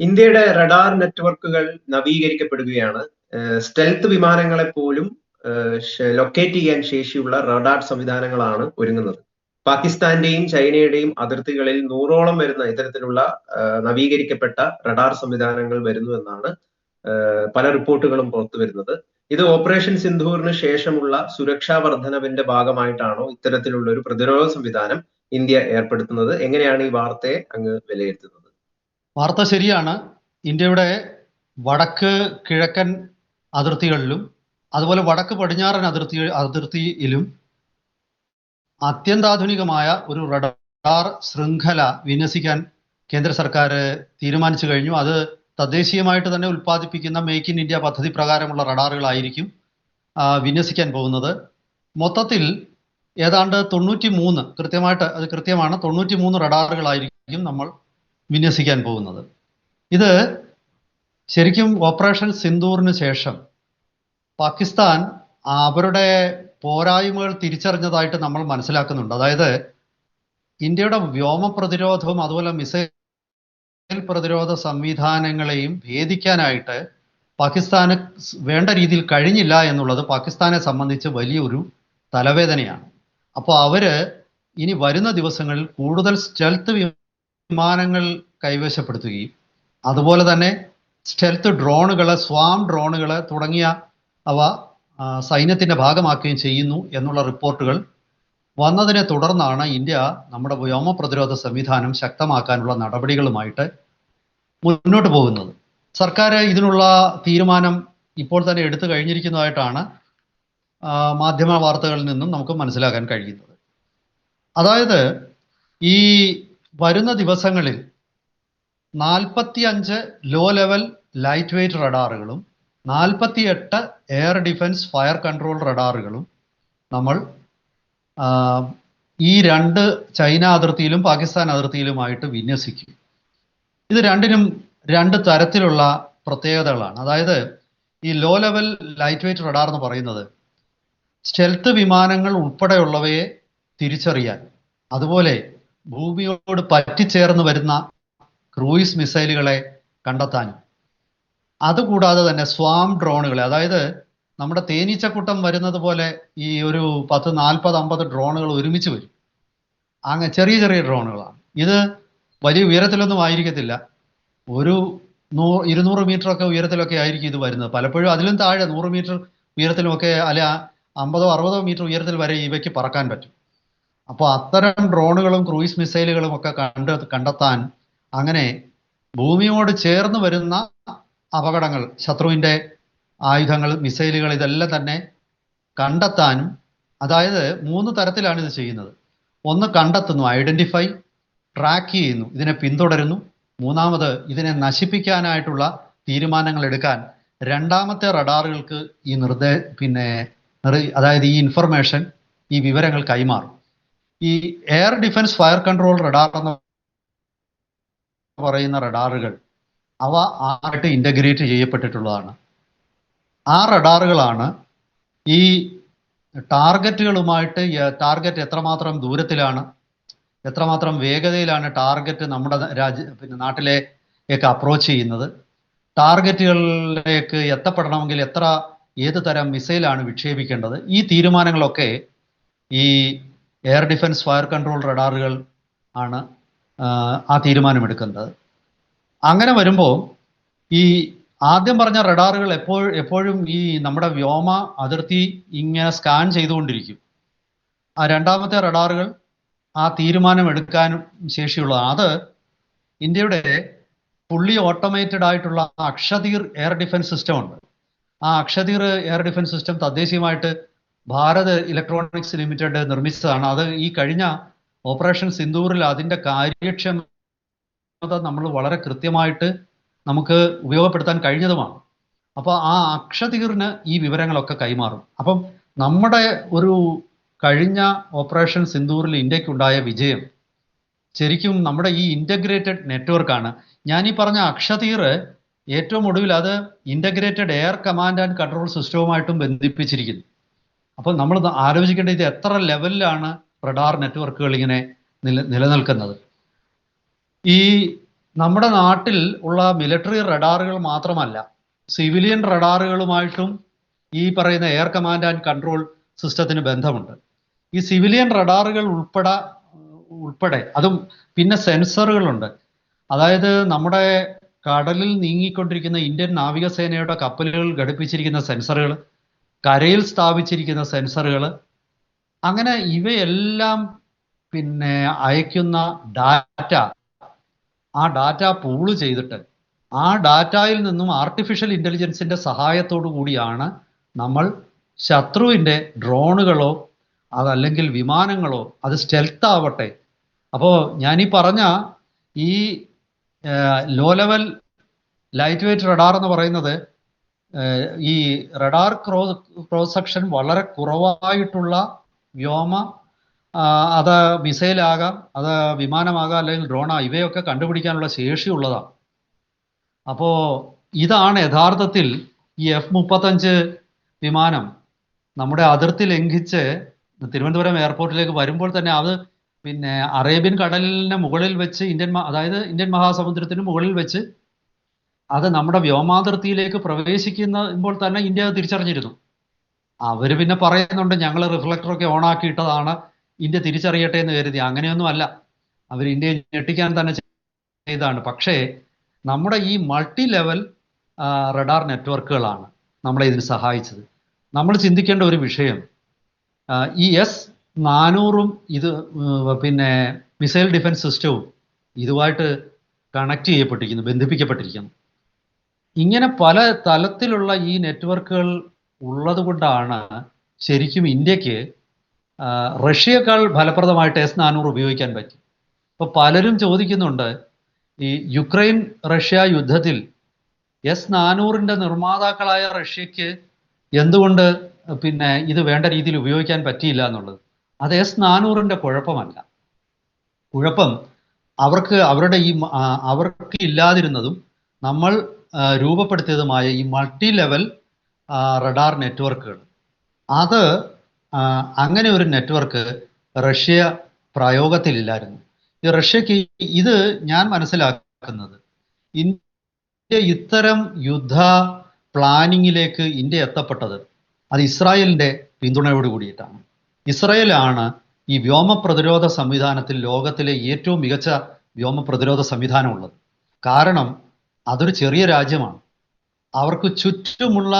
ഇന്ത്യയുടെ റഡാർ നെറ്റ്വർക്കുകൾ നവീകരിക്കപ്പെടുകയാണ്. സ്റ്റെൽത്ത് വിമാനങ്ങളെ പോലും ലൊക്കേറ്റ് ചെയ്യാൻ ശേഷിയുള്ള റഡാർ സംവിധാനങ്ങളാണ് ഒരുങ്ങുന്നത്. പാകിസ്ഥാന്റെയും ചൈനയുടെയും അതിർത്തികളിൽ നൂറോളം വരുന്ന ഇത്തരത്തിലുള്ള നവീകരിക്കപ്പെട്ട റഡാർ സംവിധാനങ്ങൾ വരുന്നു എന്നാണ് പല റിപ്പോർട്ടുകളും പുറത്തു വരുന്നത്. ഇത് ഓപ്പറേഷൻ സിന്ധൂറിന് ശേഷമുള്ള സുരക്ഷാ വർധനവിന്റെ ഭാഗമായിട്ടാണോ ഇത്തരത്തിലുള്ള ഒരു പ്രതിരോധ സംവിധാനം ഇന്ത്യ ഏർപ്പെടുത്തുന്നത്? എങ്ങനെയാണ് ഈ വാർത്തയെ അങ്ങ് വിലയിരുത്തുന്നത്? വാർത്ത ശരിയാണ്. ഇന്ത്യയുടെ വടക്ക് കിഴക്കൻ അതിർത്തികളിലും അതുപോലെ വടക്ക് പടിഞ്ഞാറൻ അതിർത്തി അതിർത്തിയിലും അത്യന്താധുനികമായ ഒരു റഡാർ ശൃംഖല വിന്യസിക്കാൻ കേന്ദ്ര സർക്കാർ തീരുമാനിച്ചു കഴിഞ്ഞു. അത് തദ്ദേശീയമായിട്ട് തന്നെ ഉൽപ്പാദിപ്പിക്കുന്ന മേക്ക് ഇൻ ഇന്ത്യ പദ്ധതി പ്രകാരമുള്ള റഡാറുകളായിരിക്കും വിന്യസിക്കാൻ പോകുന്നത്. മൊത്തത്തിൽ ഏതാണ്ട് തൊണ്ണൂറ്റി മൂന്ന് കൃത്യമായിട്ട് അത് കൃത്യമാണ് തൊണ്ണൂറ്റി മൂന്ന് റഡാറുകളായിരിക്കും നമ്മൾ വിന്യസിക്കാൻ പോകുന്നത്. ഇത് ശരിക്കും ഓപ്പറേഷൻ സിന്ദൂറിന് ശേഷം പാകിസ്ഥാൻ അവരുടെ പോരായ്മകൾ തിരിച്ചറിഞ്ഞതായിട്ട് നമ്മൾ മനസ്സിലാക്കുന്നുണ്ട്. അതായത് ഇന്ത്യയുടെ വ്യോമ പ്രതിരോധവും അതുപോലെ മിസൈൽ പ്രതിരോധ സംവിധാനങ്ങളെയും ഭേദിക്കാനായിട്ട് പാകിസ്ഥാന് വേണ്ട രീതിയിൽ കഴിഞ്ഞില്ല എന്നുള്ളത് പാകിസ്ഥാനെ സംബന്ധിച്ച് വലിയൊരു തലവേദനയാണ്. അപ്പോൾ അവർ ഇനി വരുന്ന ദിവസങ്ങളിൽ കൂടുതൽ സ്റ്റെൽത്ത് വിമാനങ്ങൾ കൈവശപ്പെടുത്തുകയും അതുപോലെ തന്നെ സ്റ്റെൽത്ത് ഡ്രോണുകൾ സ്വാം ഡ്രോണുകൾ തുടങ്ങിയ അവ സൈന്യത്തിന്റെ ഭാഗമാക്കുകയും ചെയ്യുന്നു എന്നുള്ള റിപ്പോർട്ടുകൾ വന്നതിനെ തുടർന്നാണ് ഇന്ത്യ നമ്മുടെ വ്യോമ പ്രതിരോധ സംവിധാനം ശക്തമാക്കാനുള്ള നടപടികളുമായിട്ട് മുന്നോട്ട് പോകുന്നത്. സർക്കാർ ഇതിനുള്ള തീരുമാനം ഇപ്പോൾ തന്നെ എടുത്തു കഴിഞ്ഞിരിക്കുന്നതായിട്ടാണ് മാധ്യമ വാർത്തകളിൽ നിന്നും നമുക്ക് മനസ്സിലാക്കാൻ കഴിയുന്നത്. അതായത് ഈ വരുന്ന ദിവസങ്ങളിൽ നാൽപ്പത്തി അഞ്ച് ലോ ലെവൽ ലൈറ്റ് വെയ്റ്റ് റഡാറുകളും നാൽപ്പത്തിയെട്ട് എയർ ഡിഫൻസ് ഫയർ കൺട്രോൾ റഡാറുകളും നമ്മൾ ഈ രണ്ട് ചൈന അതിർത്തിയിലും പാകിസ്ഥാൻ അതിർത്തിയിലുമായിട്ട് വിന്യസിക്കും. ഇത് രണ്ടിനും രണ്ട് തരത്തിലുള്ള പ്രത്യേകതകളാണ്. അതായത് ഈ low level light weight radar എന്ന് പറയുന്നത് സ്റ്റെൽത്ത് വിമാനങ്ങൾ ഉൾപ്പെടെയുള്ളവയെ തിരിച്ചറിയാൻ അതുപോലെ ഭൂമിയോട് പറ്റിച്ചേർന്ന് വരുന്ന ക്രൂയിസ് മിസൈലുകളെ കണ്ടെത്താനും. അതുകൂടാതെ തന്നെ സ്വാം ഡ്രോണുകളെ അതായത് നമ്മുടെ തേനീച്ചക്കൂട്ടം വരുന്നത് പോലെ ഈ ഒരു പത്ത് നാൽപ്പത് അമ്പത് ഡ്രോണുകൾ ഒരുമിച്ച് വരും. അങ്ങ് ചെറിയ ചെറിയ ഡ്രോണുകളാണ്. ഇത് വലിയ ഉയരത്തിലൊന്നും ആയിരിക്കത്തില്ല. ഒരു നൂ ഇരുന്നൂറ് മീറ്ററൊക്കെ ഉയരത്തിലൊക്കെ ആയിരിക്കും ഇത് വരുന്നത്. പലപ്പോഴും അതിലും താഴെ നൂറ് മീറ്റർ ഉയരത്തിലുമൊക്കെ അല്ല അമ്പതോ അറുപതോ മീറ്റർ ഉയരത്തിൽ വരെ ഇവയ്ക്ക് പറക്കാൻ പറ്റും. അപ്പോൾ അത്തരം ഡ്രോണുകളും ക്രൂയിസ് മിസൈലുകളും ഒക്കെ കണ്ട കണ്ടെത്താൻ അങ്ങനെ ഭൂമിയോട് ചേർന്ന് വരുന്ന അപകടങ്ങൾ ശത്രുവിന്റെ ആയുധങ്ങൾ മിസൈലുകൾ ഇതെല്ലാം തന്നെ കണ്ടെത്താനും അതായത് മൂന്ന് തരത്തിലാണ് ഇത് ചെയ്യുന്നത്. ഒന്ന് കണ്ടെത്തുന്നു ഐഡന്റിഫൈ ട്രാക്ക് ചെയ്യുന്നു ഇതിനെ പിന്തുടരുന്നു. മൂന്നാമത് ഇതിനെ നശിപ്പിക്കാനായിട്ടുള്ള തീരുമാനങ്ങൾ എടുക്കാൻ രണ്ടാമത്തെ റഡാറുകൾക്ക് ഈ നിർദ്ദേ പിന്നെ അതായത് ഈ ഇൻഫർമേഷൻ ഈ വിവരങ്ങൾ കൈമാറും. ഈ air defence fire control radar എന്ന് പറയുന്ന റഡാറുകൾ അവ ആയിട്ട് ഇന്റഗ്രേറ്റ് ചെയ്യപ്പെട്ടിട്ടുള്ളതാണ്. ആ റഡാറുകളാണ് ഈ ടാർഗറ്റുകളുമായിട്ട് ടാർഗറ്റ് എത്രമാത്രം ദൂരത്തിലാണ് എത്രമാത്രം വേഗതയിലാണ് ടാർഗറ്റ് നമ്മുടെ രാജ്യ പിന്നെ നാട്ടിലേക്ക് അപ്രോച്ച് ചെയ്യുന്നത്. ടാർഗറ്റുകളിലേക്ക് എത്തപ്പെടണമെങ്കിൽ എത്ര ഏത് തരം മിസൈലാണ് വിക്ഷേപിക്കേണ്ടത്? ഈ തീരുമാനങ്ങളൊക്കെ ഈ എയർ ഡിഫൻസ് ഫയർ കൺട്രോൾ റഡാറുകൾ ആണ് ആ തീരുമാനമെടുക്കുന്നത്. അങ്ങനെ വരുമ്പോൾ ഈ ആദ്യം പറഞ്ഞ റഡാറുകൾ എപ്പോൾ എപ്പോഴും ഈ നമ്മുടെ വ്യോമ അതിർത്തി ഇങ്ങനെ സ്കാൻ ചെയ്തുകൊണ്ടിരിക്കും. ആ രണ്ടാമത്തെ റഡാറുകൾ ആ തീരുമാനം എടുക്കാനും ശേഷിയുള്ള അത് ഇന്ത്യയുടെ ഫുള്ളി ഓട്ടോമേറ്റഡ് ആയിട്ടുള്ള അക്ഷതീർ എയർ ഡിഫൻസ് സിസ്റ്റം ഉണ്ട്. ആ അക്ഷതീർ എയർ ഡിഫൻസ് സിസ്റ്റം തദ്ദേശീയമായിട്ട് ഭാരത് ഇലക്ട്രോണിക്സ് ലിമിറ്റഡ് നിർമ്മിച്ചതാണ്. അത് ഈ കഴിഞ്ഞ ഓപ്പറേഷൻ സിന്ദൂറിൽ അതിന്റെ കാര്യക്ഷമത നമ്മൾ വളരെ കൃത്യമായിട്ട് നമുക്ക് ഉപയോഗപ്പെടുത്താൻ കഴിഞ്ഞതുമാണ്. അപ്പോൾ ആ അക്ഷതീറിന് ഈ വിവരങ്ങളൊക്കെ കൈമാറും. അപ്പം നമ്മുടെ ഒരു കഴിഞ്ഞ ഓപ്പറേഷൻ സിന്ദൂറിൽ ഇന്ത്യക്കുണ്ടായ വിജയം ശരിക്കും നമ്മുടെ ഈ ഇന്റഗ്രേറ്റഡ് നെറ്റ്വർക്കാണ് ഞാൻ ഈ പറഞ്ഞ അക്ഷതീർ ഏറ്റവും ഒടുവിൽ അത് integrated air command and control സിസ്റ്റവുമായിട്ടും ബന്ധിപ്പിച്ചിരിക്കുന്നു. അപ്പോൾ നമ്മൾ ആലോചിക്കേണ്ട ഇത് എത്ര ലെവലിലാണ് റഡാർ നെറ്റ്വർക്കുകൾ ഇങ്ങനെ നില നിലനിൽക്കുന്നത്? ഈ നമ്മുടെ നാട്ടിൽ ഉള്ള മിലിറ്ററി റഡാറുകൾ മാത്രമല്ല സിവിലിയൻ റഡാറുകളുമായിട്ടും ഈ പറയുന്ന എയർ കമാൻഡ് ആൻഡ് കൺട്രോൾ സിസ്റ്റത്തിന് ബന്ധമുണ്ട്. ഈ സിവിലിയൻ റഡാറുകൾ ഉൾപ്പെടെ ഉൾപ്പെടെ അതും പിന്നെ സെൻസറുകളുണ്ട്. അതായത് നമ്മുടെ കടലിൽ നീങ്ങിക്കൊണ്ടിരിക്കുന്ന ഇന്ത്യൻ നാവികസേനയുടെ കപ്പലുകൾ ഘടിപ്പിച്ചിരിക്കുന്ന സെൻസറുകൾ കരയിൽ സ്ഥാപിച്ചിരിക്കുന്ന സെൻസറുകൾ. അങ്ങനെ ഇവയെല്ലാം പിന്നെ അയക്കുന്ന ഡാറ്റ ആ ഡാറ്റ പൂൾ ചെയ്തിട്ട് ആ ഡാറ്റയിൽ നിന്നും ആർട്ടിഫിഷ്യൽ ഇന്റലിജൻസിന്റെ സഹായത്തോടു കൂടിയാണ് നമ്മൾ ശത്രുവിന്റെ ഡ്രോണുകളോ അതല്ലെങ്കിൽ വിമാനങ്ങളോ അത് സ്റ്റെൽത്ത് ആവട്ടെ. അപ്പോൾ ഞാനീ പറഞ്ഞ ഈ low level light weight radar എന്ന് പറയുന്നത് ഈ റഡാർ ക്രോസ് ക്രോസ് സെക്ഷൻ വളരെ കുറവായിട്ടുള്ള വ്യോമ അത് മിസൈലാകാം അത് വിമാനമാകാം അല്ലെങ്കിൽ ഡ്രോണാ ഇവയൊക്കെ കണ്ടുപിടിക്കാനുള്ള ശേഷി ഉള്ളതാണ് അപ്പോൾ ഇതാണ് യഥാർത്ഥത്തിൽ ഈ എഫ് മുപ്പത്തഞ്ച് വിമാനം നമ്മുടെ അതിർത്തി ലംഘിച്ച് തിരുവനന്തപുരം എയർപോർട്ടിലേക്ക് വരുമ്പോൾ തന്നെ അത് പിന്നെ അറേബ്യൻ കടലിന് മുകളിൽ വെച്ച് ഇന്ത്യൻ അതായത് ഇന്ത്യൻ മഹാസമുദ്രത്തിന് മുകളിൽ വെച്ച് അത് നമ്മുടെ വ്യോമാതിർത്തിയിലേക്ക് പ്രവേശിക്കുമ്പോൾ തന്നെ ഇന്ത്യ തിരിച്ചറിഞ്ഞിരുന്നു. അവർ പിന്നെ പറയുന്നുണ്ട് ഞങ്ങൾ റിഫ്ലക്ടറൊക്കെ ഓണാക്കിയിട്ടതാണ് ഇന്ത്യ തിരിച്ചറിയട്ടെ എന്ന് കരുതി. അങ്ങനെയൊന്നും അല്ല. അവർ ഇന്ത്യയെ ഞെട്ടിക്കാൻ തന്നെ ചെയ്താണ് പക്ഷേ നമ്മുടെ ഈ മൾട്ടി ലെവൽ റഡാർ നെറ്റ്വർക്കുകളാണ് നമ്മളെ ഇതിന് സഹായിച്ചത്. നമ്മൾ ചിന്തിക്കേണ്ട ഒരു വിഷയം ഈ എസ് നാനൂറും ഇത് പിന്നെ മിസൈൽ ഡിഫൻസ് സിസ്റ്റവും ഇതുമായിട്ട് കണക്ട് ചെയ്യപ്പെട്ടിരിക്കുന്നു ബന്ധിപ്പിക്കപ്പെട്ടിരിക്കുന്നു. ഇങ്ങനെ പല തലത്തിലുള്ള ഈ നെറ്റ്വർക്കുകൾ ഉള്ളത് കൊണ്ടാണ് ശരിക്കും ഇന്ത്യയ്ക്ക് റഷ്യയേക്കാൾ ഫലപ്രദമായിട്ട് എസ് നാനൂറ് ഉപയോഗിക്കാൻ പറ്റി. ഇപ്പോൾ പലരും ചോദിക്കുന്നുണ്ട് ഈ യുക്രൈൻ റഷ്യ യുദ്ധത്തിൽ എസ് നാനൂറിന്റെ നിർമ്മാതാക്കളായ റഷ്യക്ക് എന്തുകൊണ്ട് പിന്നെ ഇത് വേണ്ട രീതിയിൽ ഉപയോഗിക്കാൻ പറ്റിയില്ല എന്നുള്ളത്? അത് എസ് നാനൂറിന്റെ കുഴപ്പമല്ല. കുഴപ്പം അവർക്ക് അവരുടെ ഈ അവർക്ക് ഇല്ലാതിരുന്നതും നമ്മൾ രൂപപ്പെടുത്തിയതുമായ ഈ മൾട്ടി ലെവൽ റഡാർ നെറ്റ്വർക്കുകൾ അത് അങ്ങനെ ഒരു നെറ്റ്വർക്ക് റഷ്യ പ്രയോഗത്തിലില്ലായിരുന്നു. ഈ റഷ്യക്ക് ഇത് ഞാൻ മനസ്സിലാക്കുന്നത് ഇന്ത്യ ഇത്തരം യുദ്ധ പ്ലാനിങ്ങിലേക്ക് ഇന്ത്യ എത്തപ്പെട്ടത് അത് ഇസ്രായേലിന്റെ പിന്തുണയോട് കൂടിയിട്ടാണ്. ഇസ്രായേലാണ് ഈ വ്യോമ പ്രതിരോധ സംവിധാനത്തിൽ ലോകത്തിലെ ഏറ്റവും മികച്ച വ്യോമ പ്രതിരോധ സംവിധാനമുള്ളത് കാരണം അതൊരു ചെറിയ രാജ്യമാണ്. അവർക്ക് ചുറ്റുമുള്ള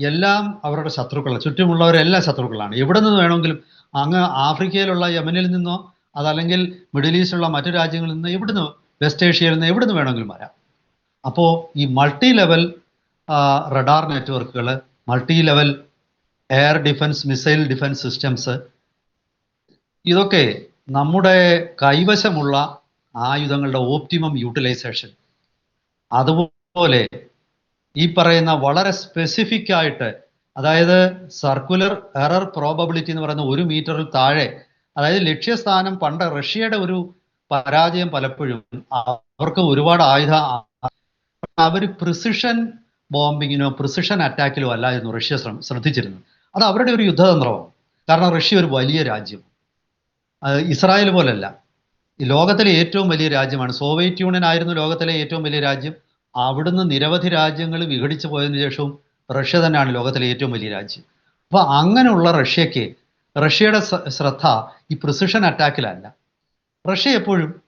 എല്ലാം അവരുടെ ശത്രുക്കളാണ് ചുറ്റുമുള്ളവരെല്ലാം ശത്രുക്കളാണ്. എവിടെ നിന്ന് വേണമെങ്കിലും അങ്ങ് ആഫ്രിക്കയിലുള്ള യമനിൽ നിന്നോ അതല്ലെങ്കിൽ മിഡിൽ ഈസ്റ്റിലുള്ള മറ്റു രാജ്യങ്ങളിൽ നിന്ന് എവിടുന്ന് വെസ്റ്റ് ഏഷ്യയിൽ നിന്ന് എവിടുന്ന് വേണമെങ്കിലും വരാം. അപ്പോൾ ഈ മൾട്ടി ലെവൽ റഡാർ നെറ്റ്വർക്കുകൾ multi level air defence missile defence systems ഇതൊക്കെ നമ്മുടെ കൈവശമുള്ള ആയുധങ്ങളുടെ ഓപ്റ്റിമം യൂട്ടിലൈസേഷൻ. അതുപോലെ ഈ പറയുന്ന വളരെ സ്പെസിഫിക് ആയിട്ട് അതായത് സർക്കുലർ എറർ പ്രോബബിലിറ്റി എന്ന് പറയുന്ന ഒരു മീറ്ററിൽ താഴെ അതായത് ലക്ഷ്യസ്ഥാനം പണ്ട് റഷ്യയുടെ ഒരു പരാജയം പലപ്പോഴും അവർക്ക് ഒരുപാട് ആയുധ അവർ പ്രിസിഷൻ ബോംബിങ്ങിനോ പ്രിസിഷൻ അറ്റാക്കിലോ അല്ലായിരുന്നു റഷ്യ ശ്രദ്ധിച്ചിരുന്നത് അത് അവരുടെ ഒരു യുദ്ധതന്ത്രമാണ്. കാരണം റഷ്യ ഒരു വലിയ രാജ്യം. ഇസ്രായേൽ പോലല്ല. ലോകത്തിലെ ഏറ്റവും വലിയ രാജ്യമാണ്. സോവിയറ്റ് യൂണിയൻ ആയിരുന്നു ലോകത്തിലെ ഏറ്റവും വലിയ രാജ്യം. അവിടുന്ന് നിരവധി രാജ്യങ്ങൾ വിഘടിച്ചു പോയതിനു ശേഷവും റഷ്യ തന്നെയാണ് ലോകത്തിലെ ഏറ്റവും വലിയ രാജ്യം. അപ്പോൾ അങ്ങനെയുള്ള റഷ്യക്ക് റഷ്യയുടെ ശ്രദ്ധ ഈ പ്രിസിഷൻ അറ്റാക്കിലല്ല റഷ്യ എപ്പോഴും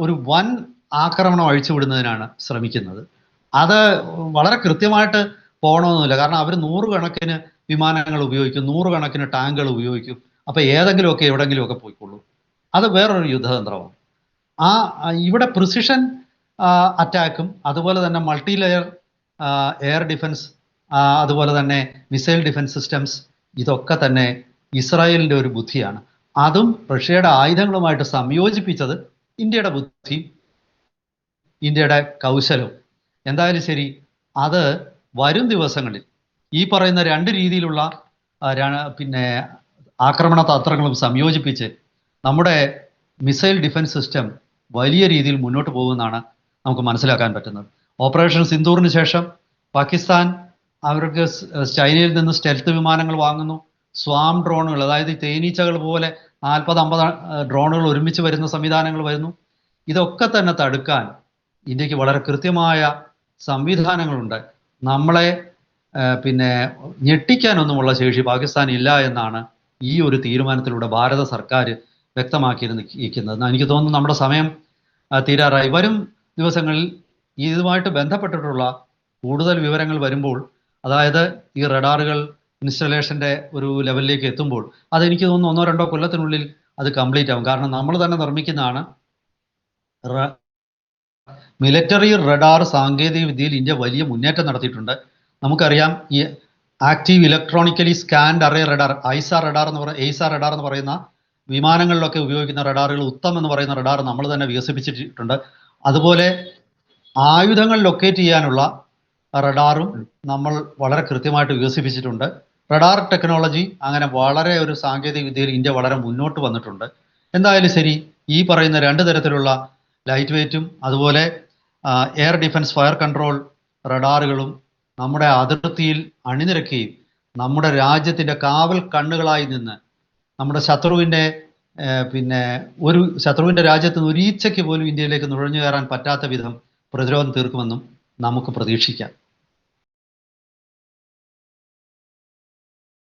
ഒരു വൻ ആക്രമണം അഴിച്ചുവിടുന്നതിനാണ് ശ്രമിക്കുന്നത്. അത് വളരെ കൃത്യമായിട്ട് പോകണമെന്നില്ല. കാരണം അവർ നൂറുകണക്കിന് വിമാനങ്ങൾ ഉപയോഗിക്കും നൂറുകണക്കിന് ടാങ്കുകൾ ഉപയോഗിക്കും. അപ്പൊ ഏതെങ്കിലുമൊക്കെ എവിടെങ്കിലുമൊക്കെ പോയിക്കൊള്ളൂ. അത് വേറൊരു യുദ്ധതന്ത്രമാണ്. ആ ഇവിടെ പ്രിസിഷൻ അറ്റാക്കും അതുപോലെ തന്നെ മൾട്ടി ലെയർ എയർ ഡിഫൻസ് അതുപോലെ തന്നെ മിസൈൽ ഡിഫൻസ് സിസ്റ്റംസ് ഇതൊക്കെ തന്നെ ഇസ്രായേലിന്റെ ഒരു ബുദ്ധിയാണ്. അതും റഷ്യയുടെ ആയുധങ്ങളുമായിട്ട് സംയോജിപ്പിച്ചത് ഇന്ത്യയുടെ ബുദ്ധി ഇന്ത്യയുടെ കൗശലവും. എന്തായാലും ശരി അത് വരും ദിവസങ്ങളിൽ ഈ പറയുന്ന രണ്ട് രീതിയിലുള്ള പിന്നെ ആക്രമണ തന്ത്രങ്ങളും സംയോജിപ്പിച്ച് നമ്മുടെ മിസൈൽ ഡിഫൻസ് സിസ്റ്റം വലിയ രീതിയിൽ മുന്നോട്ട് പോകുമെന്നാണ് നമുക്ക് മനസ്സിലാക്കാൻ പറ്റുന്നത്. ഓപ്പറേഷൻ സിന്ദൂറിന് ശേഷം പാകിസ്ഥാൻ അവർക്ക് ചൈനയിൽ നിന്ന് സ്റ്റെൽത്ത് വിമാനങ്ങൾ വാങ്ങുന്നു. സ്വാം ഡ്രോണുകൾ അതായത് തേനീച്ചകൾ പോലെ നാൽപ്പത് അമ്പത് ഡ്രോണുകൾ ഒരുമിച്ച് വരുന്ന സംവിധാനങ്ങൾ വരുന്നു. ഇതൊക്കെ തന്നെ തടുക്കാൻ ഇന്ത്യയ്ക്ക് വളരെ കൃത്യമായ സംവിധാനങ്ങളുണ്ട്. നമ്മളെ പിന്നെ ഞെട്ടിക്കാനൊന്നുമുള്ള ശേഷി പാകിസ്ഥാൻ ഇല്ല എന്നാണ് ഈ ഒരു തീരുമാനത്തിലൂടെ ഭാരത സർക്കാർ വ്യക്തമാക്കിയിരിക്കുന്നത്. എനിക്ക് തോന്നുന്നു നമ്മുടെ സമയം തീരാറായി. വരും ദിവസങ്ങളിൽ ഇതുമായിട്ട് ബന്ധപ്പെട്ടിട്ടുള്ള കൂടുതൽ വിവരങ്ങൾ വരുമ്പോൾ അതായത് ഈ റഡാറുകൾ ഇൻസ്റ്റലേഷന്റെ ഒരു ലെവലിലേക്ക് എത്തുമ്പോൾ അതെനിക്ക് തോന്നുന്നു ഒന്നോ രണ്ടോ കൊല്ലത്തിനുള്ളിൽ അത് കംപ്ലീറ്റ് ആകും കാരണം നമ്മൾ തന്നെ നിർമ്മിക്കുന്നതാണ് മിലിറ്ററി റഡാർ സാങ്കേതിക വിദ്യയിൽ ഇന്ത്യ വലിയ മുന്നേറ്റം നടത്തിയിട്ടുണ്ട്. നമുക്കറിയാം ഈ active electronically scanned array radar AESA radar എന്ന് പറയുന്ന എയ്സ റഡാർ എന്ന് പറയുന്ന വിമാനങ്ങളിലൊക്കെ ഉപയോഗിക്കുന്ന റഡാറുകൾ ഉത്തം എന്ന് പറയുന്ന റഡാർ നമ്മൾ തന്നെ വികസിപ്പിച്ചിട്ടുണ്ട്. അതുപോലെ ആയുധങ്ങൾ ലൊക്കേറ്റ് ചെയ്യാനുള്ള റഡാറും നമ്മൾ വളരെ കൃത്യമായിട്ട് വികസിപ്പിച്ചിട്ടുണ്ട്. റഡാർ ടെക്നോളജി അങ്ങനെ വളരെ ഒരു സാങ്കേതിക വിദ്യയിൽ ഇന്ത്യ വളരെ മുന്നോട്ട് വന്നിട്ടുണ്ട്. എന്തായാലും ശരി ഈ പറയുന്ന രണ്ട് തരത്തിലുള്ള ലൈറ്റ് വെയ്റ്റും അതുപോലെ എയർ ഡിഫൻസ് ഫയർ കൺട്രോൾ റഡാറുകളും നമ്മുടെ അതിർത്തിയിൽ അണിനിരക്കുകയും നമ്മുടെ രാജ്യത്തിന്റെ കാവൽ കണ്ണുകളായി നിന്ന് നമ്മുടെ ശത്രുവിന്റെ പിന്നെ ഒരു ശത്രുവിന്റെ രാജ്യത്ത് നിന്ന് ഒരു ഈച്ചയ്ക്ക് പോലും ഇന്ത്യയിലേക്ക് നുഴഞ്ഞു കയറാൻ പറ്റാത്ത വിധം പ്രതിരോധം തീർക്കുമെന്നും നമുക്ക് പ്രതീക്ഷിക്കാം.